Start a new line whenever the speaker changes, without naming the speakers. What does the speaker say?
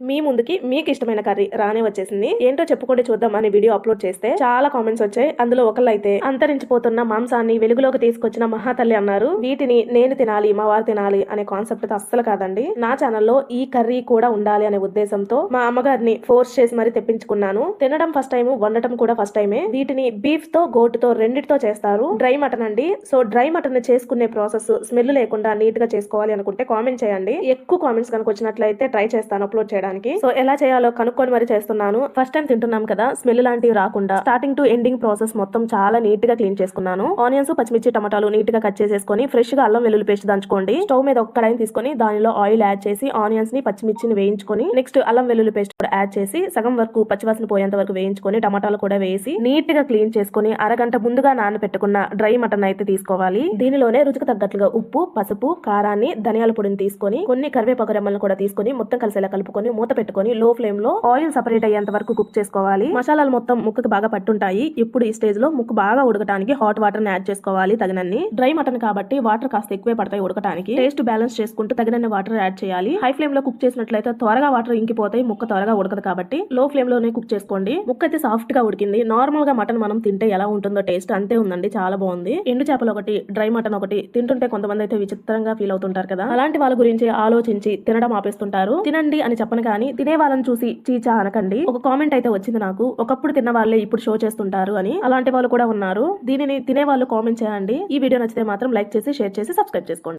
మీ ముందుకి మీకు ఇష్టమైన కర్రీ రానే వచ్చేసింది. ఏంటో చెప్పుకుంటే చూద్దాం అని వీడియో అప్లోడ్ చేస్తే చాలా కామెంట్స్ వచ్చాయి. అందులో ఒకళ్ళు అయితే అంతరించిపోతున్న మాంసాన్ని వెలుగులోకి తీసుకొచ్చిన మహాతల్లి అన్నారు. వీటిని నేను తినాలి మా వారు తినాలి అనే కాన్సెప్ట్ అస్సలు కాదండి. నా ఛానల్లో ఈ కర్రీ కూడా ఉండాలి అనే ఉద్దేశంతో మా అమ్మగారిని ఫోర్స్ చేసి మరీ తెప్పించుకున్నాను. తినడం ఫస్ట్ టైం వండటం కూడా ఫస్ట్ టైమే. వీటిని బీఫ్తో గోటుతో రెండిటితో చేస్తారు. డ్రై మటన్ అండి. సో డ్రై మటన్ చేసుకునే ప్రాసెస్ స్మెల్ లేకుండా నీట్గా చేసుకోవాలి అనుకుంటే కామెంట్ చేయండి. ఎక్కువ కామెంట్స్ కనుక వచ్చినట్లయితే ట్రై చేస్తాను అప్లోడ్ చేయడం చేయడానికి సో ఎలా చేయాలో కనుక్కొని మరి చేస్తున్నాను. ఫస్ట్ టైం తింటున్నాం కదా స్మెల్ లాంటివి రాకుండా. స్టార్టింగ్ టు ఎండింగ్ ప్రాసెస్ మొత్తం చాలా నీట్గా క్లీన్ చేసుకున్నాను. ఆనియన్స్ పచ్చిమిర్చి టమాటాలు నీట్గా కట్ చేసేసుకొని ఫ్రెష్గా అల్లం వెల్లుల్లి పేస్ట్ దంచుకోండి. స్టవ్ మీద ఒక కడాయిని తీసుకొని దానిలో ఆయిల్ యాడ్ చేసి ఆనియన్స్ని పచ్చిమిర్చిని వేయించుకొని నెక్స్ట్ అల్లం వెల్లుల్లి పేస్ట్ కూడా యాడ్ చేసి సగం వరకు పచ్చివాసన పోయేంత వరకు వేయించుకొని టమాటాలు కూడా వేసి నీట్గా క్లీన్ చేసుకొని అరగంట ముందుగా నానబెట్టుకున్న డ్రై మటన్ అయితే తీసుకోవాలి. దీనిలోనే రుచికి తగ్గట్లుగా ఉప్పు పసుపు కారాన్ని ధనియాల పొడిని తీసుకొని కొన్ని కరివేపాకు రెమ్మలను కూడా తీసుకొని మొత్తం కలిసేలా కలుపుకొని మూత పెట్టుకొని లో ఫ్లేమ్లో ఆయిల్ సపరేట్ అయ్యేంత వరకు కుక్ చేసుకోవాలి. మసాలాలు మొత్తం ముక్కకు బాగా పట్టుంటాయి. ఇప్పుడు ఈ స్టేజ్లో ముక్కు బాగా ఉడకటానికి హాట్ వాటర్ని యాడ్ చేసుకోవాలి తగినన్ని. డ్రై మటన్ కాబట్టి వాటర్ కాస్త ఎక్కువే పడతాయి ఉడకటానికి. టేస్ట్ బ్యాలెన్స్ చేసుకుంటూ తగినన్ని వాటర్ యాడ్ చేయాలి. హై ఫ్లేమ్లో కుక్ చేసినట్లయితే త్వరగా వాటర్ ఇంకిపోతాయి. ముక్క త్వరగా ఉడకదు కాబట్టి లో ఫ్లేమ్లోనే కుక్ చేసుకోండి. ముక్క అయితే సాఫ్ట్గా ఉడికింది. నార్మల్గా మటన్ మనం తింటే ఎలా ఉంటుందో టేస్ట్ అంతే ఉందండి. చాలా బాగుంది. ఎండు చేపలు ఒకటి డ్రై మటన్ ఒకటి తింటుంటే కొంతమంది అయితే విచిత్రంగా ఫీల్ అవుతుంటారు కదా. అలాంటి వాళ్ళ గురించి ఆలోచించి తినడం ఆపేస్తుంటారు. తినండి అని చెప్పను కానీ తినే వాళ్ళని చూసి చీచా అనకండి. ఒక కామెంట్ అయితే వచ్చింది నాకు. ఒకప్పుడు తిన్న వాళ్ళే ఇప్పుడు షో చేస్తుంటారు అని. అలాంటి వాళ్ళు కూడా ఉన్నారు. దీనిని తినే వాళ్ళు కామెంట్ చేయండి. ఈ వీడియో నచ్చితే మాత్రం లైక్ చేసి షేర్ చేసి సబ్స్క్రైబ్ చేసుకోండి.